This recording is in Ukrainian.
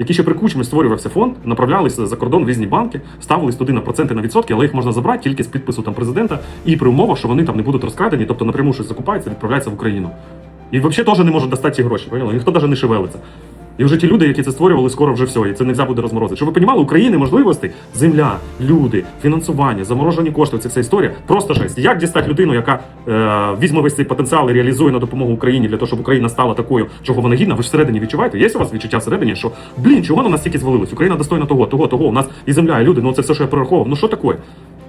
які ще при кучмі створювався фонд, направлялися за кордон в різні банки, ставились туди на проценти на відсотки, але їх можна забрати тільки з підпису там президента і при умовах, що вони там не будуть розкрадені, тобто напряму щось закупається, відправляється в Україну. І взагалі теж не можуть достати ці гроші. Поняли? Ніхто навіть не шевелиться. І вже ті люди, які це створювали, скоро вже все, і це не можна буде розморозити. Щоб ви розуміли, України можливостей, земля, люди, фінансування, заморожені кошти, це вся історія. Просто жесть. Як дістати людину, яка е, візьме весь цей потенціал і реалізує на допомогу Україні для того, щоб Україна стала такою, чого вона гідна? Ви ж всередині відчуваєте? Є у вас відчуття всередині, що блін, чого на нас стільки звалилось? Україна достойна того, того, того. У нас і земля, і люди. Ну це все, що я прораховував. Ну що таке?